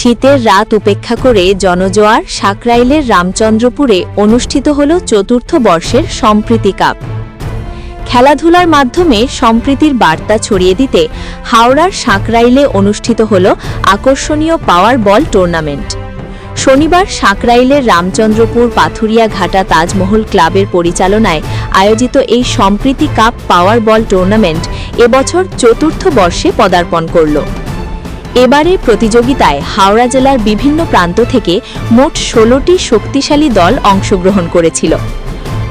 শীতের রাত উপেক্ষা করে জনজোয়ার সাকরাইলের রামচন্দ্রপুরে অনুষ্ঠিত হল চতুর্থ বর্ষের সম্প্রীতি কাপ। খেলাধুলার মাধ্যমে সম্প্রীতির বার্তা ছড়িয়ে দিতে হাওড়ার সাঁকরাইলে অনুষ্ঠিত হল আকর্ষণীয় পাওয়ার বল টুর্নামেন্ট। শনিবার সাঁকরাইলের রামচন্দ্রপুর পাথুরিয়া ঘাটা তাজমহল ক্লাবের পরিচালনায় আয়োজিত এই সম্প্রীতি কাপ পাওয়ার বল টুর্নামেন্ট এবছর চতুর্থ বর্ষে পদার্পণ করল। এবারে প্রতিযোগিতায় হাওড়া জেলার বিভিন্ন প্রান্ত থেকে মোট ষোলোটি শক্তিশালী দল অংশগ্রহণ করেছিল।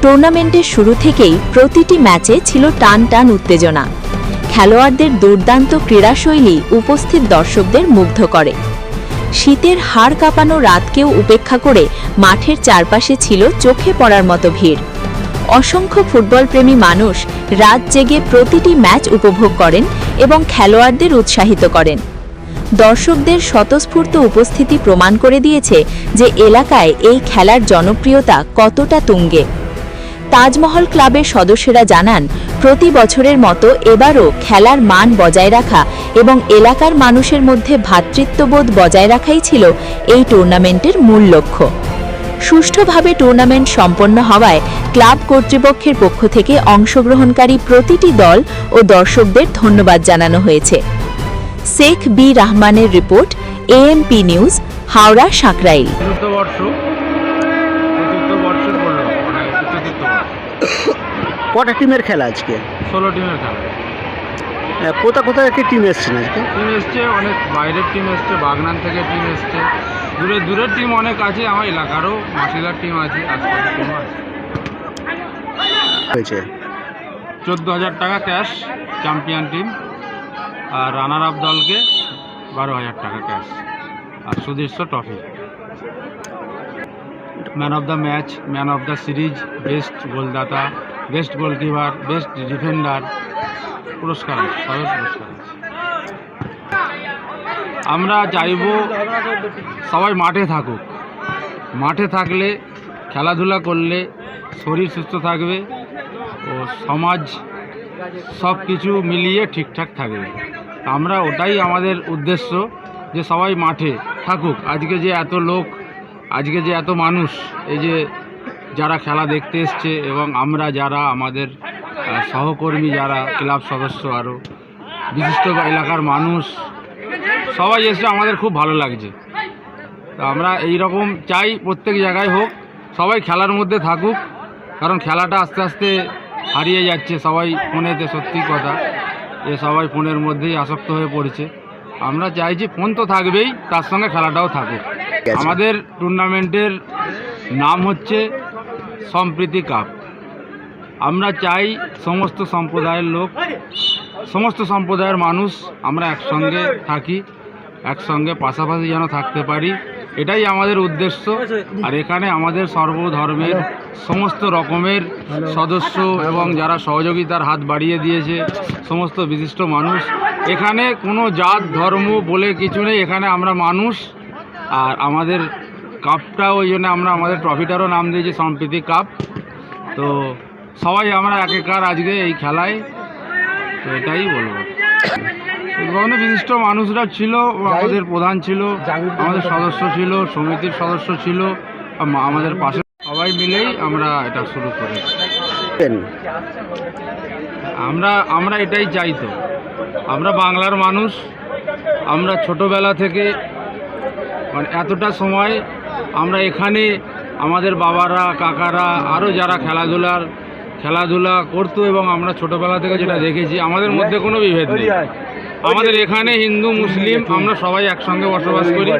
টুর্নামেন্টের শুরু থেকেই প্রতিটি ম্যাচে ছিল টান টান উত্তেজনা। খেলোয়াড়দের দুর্দান্ত ক্রীড়াশৈলী উপস্থিত দর্শকদের মুগ্ধ করে। শীতের হাড় কাঁপানো রাতকেও উপেক্ষা করে মাঠের চারপাশে ছিল চোখে পড়ার মতো ভিড়। অসংখ্য ফুটবলপ্রেমী মানুষ রাত জেগে প্রতিটি ম্যাচ উপভোগ করেন এবং খেলোয়াড়দের উৎসাহিত করেন। দর্শকদের স্বতঃস্ফূর্ত উপস্থিতি প্রমাণ করে দিয়েছে যে এলাকায় এই খেলার জনপ্রিয়তা কতটা তুঙ্গে। তাজমহল ক্লাবের সদস্যরা জানান, প্রতি বছরের মতো এবারও খেলার মান বজায় রাখা এবং এলাকার মানুষের মধ্যে ভ্রাতৃত্ববোধ বজায় রাখাই ছিল এই টুর্নামেন্টের মূল লক্ষ্য। সুষ্ঠুভাবে টুর্নামেন্ট সম্পন্ন হওয়ায় ক্লাব কর্তৃপক্ষের পক্ষ থেকে অংশগ্রহণকারী প্রতিটি দল ও দর্শকদের ধন্যবাদ জানানো হয়েছে। শেখ বি রহমানের report AMP news Howrah Sankrail. মানে কটা টিমের খেলা আজকে? ষোলো টিমের খেলা। আহ, কোথা কোথা থেকে টিম এসছেন আজকে টিম এসছে অনেক বাইরের টিম এসছে বাগনান থেকে টিম এসছে। দূরে দূরের টিম অনেক আছে আমার এলাকারও মাসিলার টিম আছে আশপাশের টিম আছে। হয়েছে। চোদ্দ হাজার টাকা ক্যাশ চ্যাম্পিয়ন টিম। আর রানার আপ দলকে বারো হাজার টাকা ক্যাশ আর সুদৃশ্য trophy man of the match man of the series best গোলদাতা বেস্ট গোলকিপার বেস্ট ডিফেন্ডার পুরস্কার আছে পুরস্কার আছে। আমরা চাইব সবাই মাঠে থাকুক। মাঠে থাকলে, খেলাধুলা করলে, শরীর সুস্থ থাকবে ও সমাজ সব কিছু মিলিয়ে ঠিকঠাক থাকবে। আমরা ওটাই আমাদের উদ্দেশ্য যে সবাই মাঠে থাকুক। আজকে যে এত লোক, আজকে যে এত মানুষ, এই যে যারা খেলা দেখতে এসছে এবং আমরা যারা আমাদের সহকর্মী যারা ক্লাব সদস্য আরও বিশিষ্ট এলাকার মানুষ, সবাই এসে আমাদের খুব ভালো লাগছে। তো আমরা এই রকম চাই প্রত্যেক জায়গায় হোক, সবাই খেলার মধ্যে থাকুক, কারণ খেলাটা আস্তে আস্তে হারিয়ে যাচ্ছে সবাই ফোনেতে সত্যি কথা। যে সবাই ফোনের মধ্যেই আসক্ত হয়ে পড়েছে। আমরা চাইছি ফোন তো থাকবেই, তার সঙ্গে খেলাটাও থাকুক। আমাদের টুর্নামেন্টের নাম হচ্ছে সম্প্রীতি কাপ। আমরা চাই সমস্ত সম্প্রদায়ের লোক, সমস্ত সম্প্রদায়ের মানুষ আমরা একসঙ্গে থাকি, একসঙ্গে পাশাপাশি যেন থাকতে পারি। এটাই আমাদের উদ্দেশ্য। আর এখানে আমাদের সর্বধর্মের সমস্ত রকমের সদস্য এবং যারা সহযোগিতার হাত বাড়িয়ে দিয়েছে, সমস্ত বিশিষ্ট মানুষ। এখানে কোনো জাত, ধর্ম, বলে কিছু নেই। এখানে আমরা মানুষ। আর আমাদের কাপটা ওই জন্য আমরা আমাদের ট্রফিটারও নাম দিয়েছি, সম্প্রীতি কাপ তো সবাই আমরা একেকার আজকে এই খেলায়। তো এটাই বলব। বিভিন্ন বিশিষ্ট মানুষরা ছিল আমাদের প্রধান ছিল আমাদের সদস্য ছিল সমিতির সদস্য ছিল আমাদের পাশে সবাই মিলেই আমরা এটা শুরু করেছি। আমরা আমরা এটাই চাইতো আমরা বাংলার মানুষ আমরা ছোটবেলা থেকে মানে এতটা সময় আমরা এখানে আমাদের বাবারা কাকারা আরও যারা খেলাধুলার খেলাধুলা করতো এবং আমরা ছোটবেলা থেকে যেটা দেখেছি আমাদের মধ্যে কোনো বিভেদ নেই। আমাদের এখানে হিন্দু মুসলিম আমরা সবাই একসঙ্গে বসবাস করি।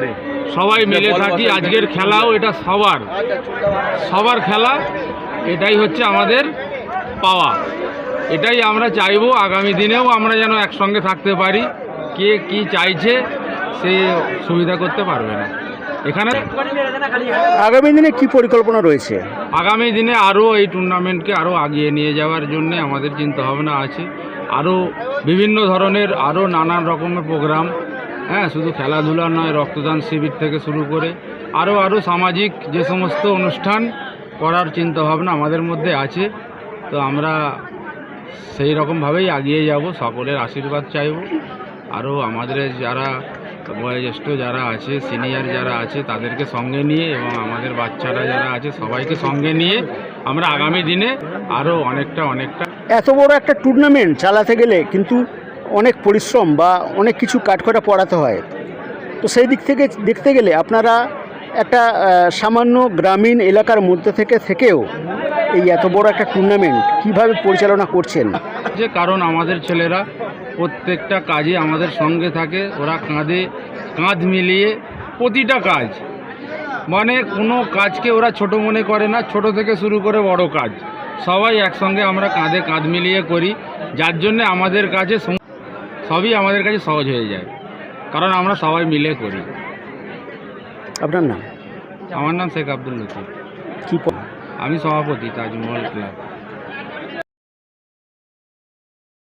সবাই মিলে থাকি। আজকের খেলাও এটা সবার। সবার খেলা এটাই হচ্ছে আমাদের পাওয়া। এটাই আমরা চাইব আগামী দিনেও আমরা যেন একসঙ্গে থাকতে পারি। কে কি চাইছে সে সুবিধা করতে পারবে না। এখানে আগামী দিনে কি পরিকল্পনা রয়েছে? আগামী দিনে আরও এই টুর্নামেন্টকে আরও আগিয়ে নিয়ে যাওয়ার জন্য আমাদের চিন্তাভাবনা আছে। আরও বিভিন্ন ধরনের আরও নানান রকমের প্রোগ্রাম হ্যাঁ শুধু খেলাধুলা নয়, রক্তদান শিবির থেকে শুরু করে আরও আরও সামাজিক যে সমস্ত অনুষ্ঠান করার চিন্তাভাবনা আমাদের মধ্যে আছে, তো আমরা সেই রকমভাবেই এগিয়ে যাব, সকলের আশীর্বাদ চাইব। আরও আমাদের যারা বয়োজ্যেষ্ঠ যারা আছে সিনিয়র যারা আছে, তাদেরকে সঙ্গে নিয়ে এবং আমাদের বাচ্চারা যারা আছে, সবাইকে সঙ্গে নিয়ে আমরা আগামী দিনে আরও অনেকটা অনেকটা এত বড় একটা টুর্নামেন্ট চালাতে গেলে কিন্তু অনেক পরিশ্রম বা অনেক কিছু কাঠখড়া পড়াতে হয়। তো সেই দিক থেকে দেখতে গেলে আপনারা একটা সামান্য গ্রামীণ এলাকার মধ্যে থেকে থেকেও এই এত বড় একটা টুর্নামেন্ট কীভাবে পরিচালনা করছেন? যে কারণ আমাদের ছেলেরা প্রত্যেকটা কাজে আমাদের সঙ্গে থাকে, ওরা কাঁধে কাঁধ মিলিয়ে প্রতিটা কাজ। মানে কোনো কাজকে ওরা ছোট মনে করে না, ছোট থেকে শুরু করে বড় কাজ। সবাই একসঙ্গে আমরা কাঁধে কাঁধ মিলিয়ে করি যার জন্যে আমাদের কাছে সবই আমাদের কাছে সহজ হয়ে যায়। কারণ আমরা সবাই মিলে করি। আপনার নাম? আমার নাম শেখ আব্দুল লতিফ। আমি সভাপতি তাজমহল ক্লাব।